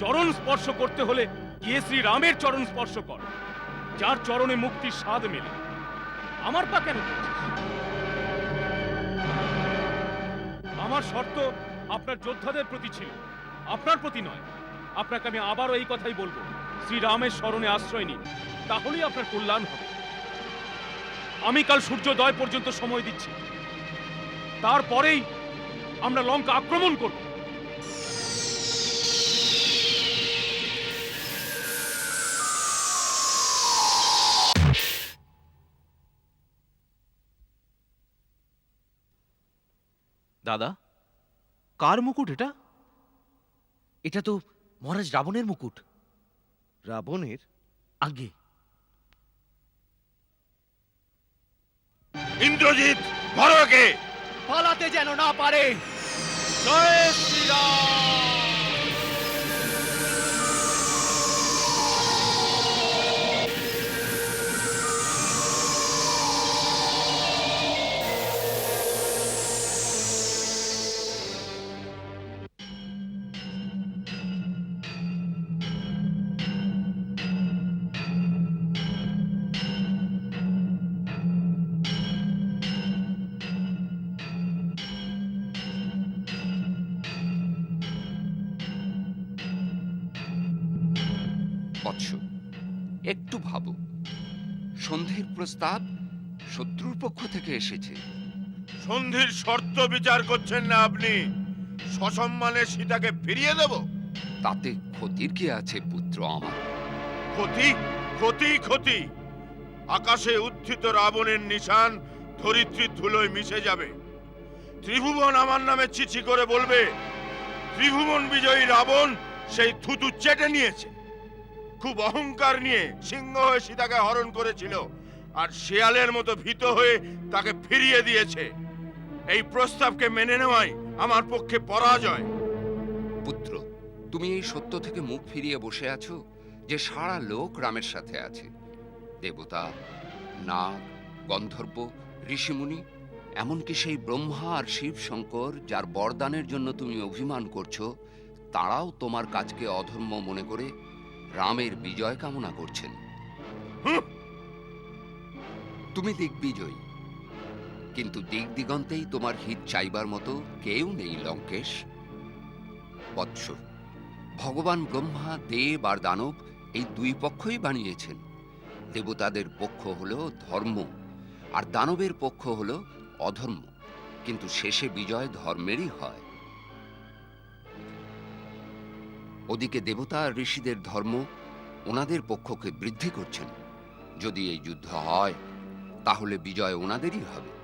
চরণ স্পর্শ করতে হলে গিয়ে শ্রী রামের চরণ স্পর্শ কর, যার চরণে মুক্তির স্বাদ মেলে। আমার পা কেন আমার শর্ত আপনার যোদ্ধাদের প্রতি ছিল, আপনার প্রতি নয়। আপনাকে আমি আবারও এই কথাই বলব শ্রী রামের স্মরণে আশ্রয় নিন, তাহলেই আপনার কল্যাণ হবে। আমি কাল সূর্যোদয় পর্যন্ত সময় দিচ্ছি। তারপরেই আমরা লঙ্কা আক্রমণ করব। দাদা? কার মুকুট এটা? এটা তো মহারাজ রাবণের মুকুট। রাবণের? আগে। ইন্দ্রজিৎ ভরকে! পালাতে যেন না পারে। জয় শ্রীরাম! বৎস একটু ভাবো। সন্ধির প্রস্তাব শত্রুর পক্ষ থেকে এসেছে। সন্ধির শর্ত বিচার করছেন না আপনি। সসম্মানে সীতাকে ফিরিয়ে দেব। তাতে ক্ষতির কি আছে পুত্র আমার? ক্ষতি ক্ষতি ক্ষতি। আকাশে উত্থিত রাবণের নিশান ধরিত্রীর ধুলোয় মিশে যাবে। ত্রিভুবন আমার নামে চিঠি করে বলবে ত্রিভুবন বিজয়ী রাবণ সেই থুতু চেটে নিয়েছে। খুব অহংকার নিয়ে সিংহ হয়ে সীতাকে হরণ করেছিল। আর শেয়ালের মতো ভীত হয়ে তাকে ফিরিয়ে দিয়েছে। এই প্রস্তাবকে মেনে নেওয়াই আমার পক্ষে পরাজয়। পুত্র, তুমি এই সত্য থেকে মুখ ফিরিয়ে বসে আছো যে সারা লোক রামের সাথে আছে। দেবতা, নাগ, গন্ধর্ব, ঋষিমুনি, এমনকি সেই ব্রহ্মা আর শিব শঙ্কর যার বরদানের জন্য তুমি অভিমান করছ, তারাও তোমার কাজকে অধর্ম মনে করে রামের বিজয় কামনা করছেন। তুমি দিগ্বিজয়ী। কিন্তু দিক দিগন্তেই তোমার হিত চাইবার মতো কেউ নেই লঙ্কেশ। বৎস ভগবান ব্রহ্মা দেব আর দানব এই দুই পক্ষই বানিয়েছেন। দেবতাদের পক্ষ হল ধর্ম আর দানবের পক্ষ হল অধর্ম। কিন্তু শেষে বিজয় ধর্মেরই হয়। ওদিকে দেবতা আর ঋষিদের ধর্ম ওনাদের পক্ষকে বৃদ্ধি করছেন। যদি এই যুদ্ধ হয়, তাহলে বিজয় ওনাদেরই হবে।